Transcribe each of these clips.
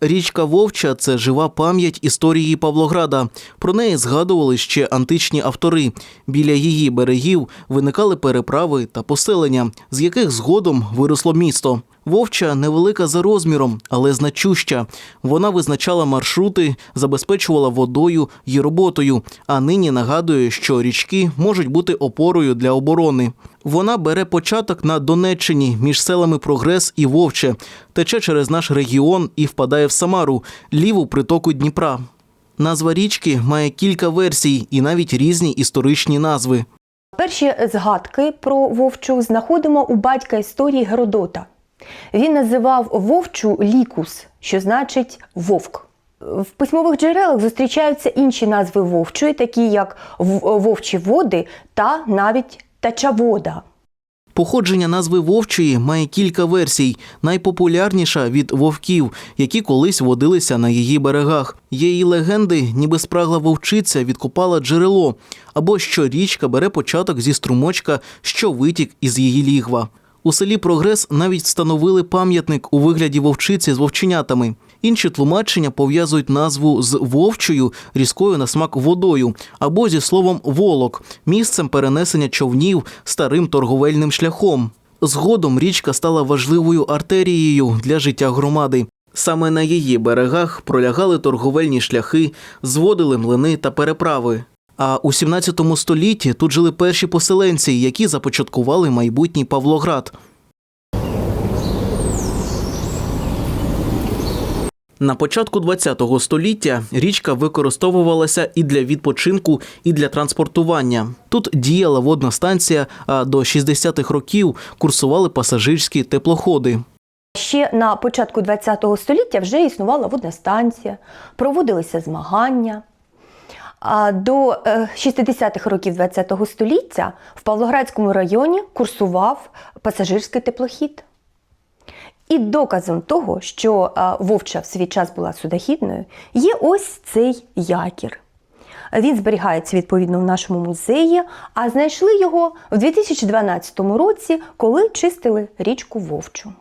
Річка Вовча це жива пам'ять історії Павлограда. Про неї згадували ще античні автори. Біля її берегів виникали переправи та поселення, з яких згодом виросло місто. Вовча невелика за розміром, але значуща. Вона визначала маршрути, забезпечувала водою і роботою, а нині нагадує, що річки можуть бути опорою для оборони. Вона бере початок на Донеччині між селами Прогрес і Вовче, тече через наш регіон і впадає в Самару, ліву притоку Дніпра. Назва річки має кілька версій і навіть різні історичні назви. Перші згадки про вовчу знаходимо у батька історії Геродота. Він називав вовчу лікус, що значить вовк. В письмових джерелах зустрічаються інші назви вовчої, такі як вовчі води та навіть тачавода. Походження назви Вовчої має кілька версій. Найпопулярніша від вовків, які колись водилися на її берегах. Є і легенди, ніби спрагла вовчиця відкопала джерело, або що річка бере початок зі струмочка, що витік із її лігва. У селі Прогрес навіть встановили пам'ятник у вигляді вовчиці з вовченятами. Інші тлумачення пов'язують назву з вовчою різкою на смак водою або зі словом волок, місцем перенесення човнів старим торговельним шляхом. Згодом річка стала важливою артерією для життя громади. Саме на її берегах пролягали торговельні шляхи, зводили млини та переправи. А у 17 столітті тут жили перші поселенці, які започаткували майбутній Павлоград. На початку ХХ століття річка використовувалася і для відпочинку, і для транспортування. Тут діяла водна станція, а до 60-х років курсували пасажирські теплоходи. Ще на початку ХХ століття вже існувала водна станція, проводилися змагання. А до е, 60-х років ХХ століття в Павлоградському районі курсував пасажирський теплохід. І доказом того, що Вовча в свій час була судохідною, є ось цей якір. Він зберігається відповідно в нашому музеї, а знайшли його в 2012 році, коли чистили річку Вовчу.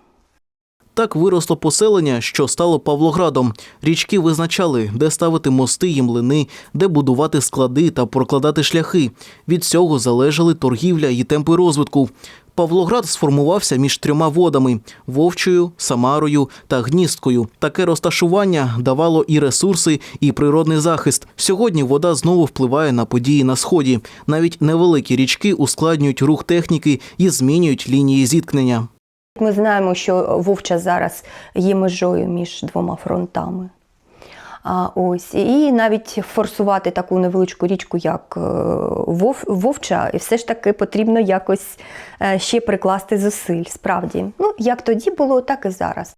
Так виросло поселення, що стало Павлоградом. Річки визначали, де ставити мости і млини, де будувати склади та прокладати шляхи. Від цього залежали торгівля і темпи розвитку. Павлоград сформувався між трьома водами Вовчою, Самарою та Гністкою. Таке розташування давало і ресурси, і природний захист. Сьогодні вода знову впливає на події на сході. Навіть невеликі річки ускладнюють рух техніки і змінюють лінії зіткнення. Ми знаємо, що Вовча зараз є межою між двома фронтами. Ось. І навіть форсувати таку невеличку річку, як е, Вов, Вовча, і все ж таки потрібно якось е, ще прикласти зусиль. Справді, ну як тоді було, так і зараз.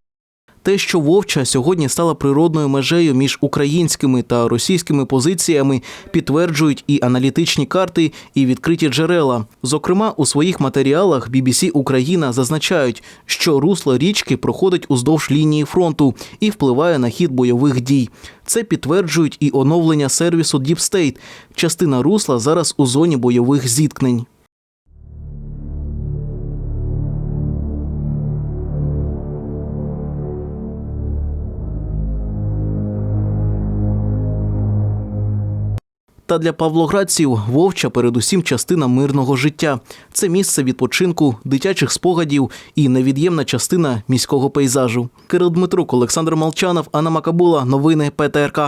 Те, що Вовча сьогодні стала природною межею між українськими та російськими позиціями, підтверджують і аналітичні карти, і відкриті джерела. Зокрема, у своїх матеріалах BBC Україна зазначають, що русло річки проходить уздовж лінії фронту і впливає на хід бойових дій. Це підтверджують і оновлення сервісу State. Частина русла зараз у зоні бойових зіткнень. Та для павлоградців Вовча передусім частина мирного життя. Це місце відпочинку, дитячих спогадів і невід'ємна частина міського пейзажу. Кирил Дмитрук, Олександр Молчанов, Анна Макабула. Новини ПТРК.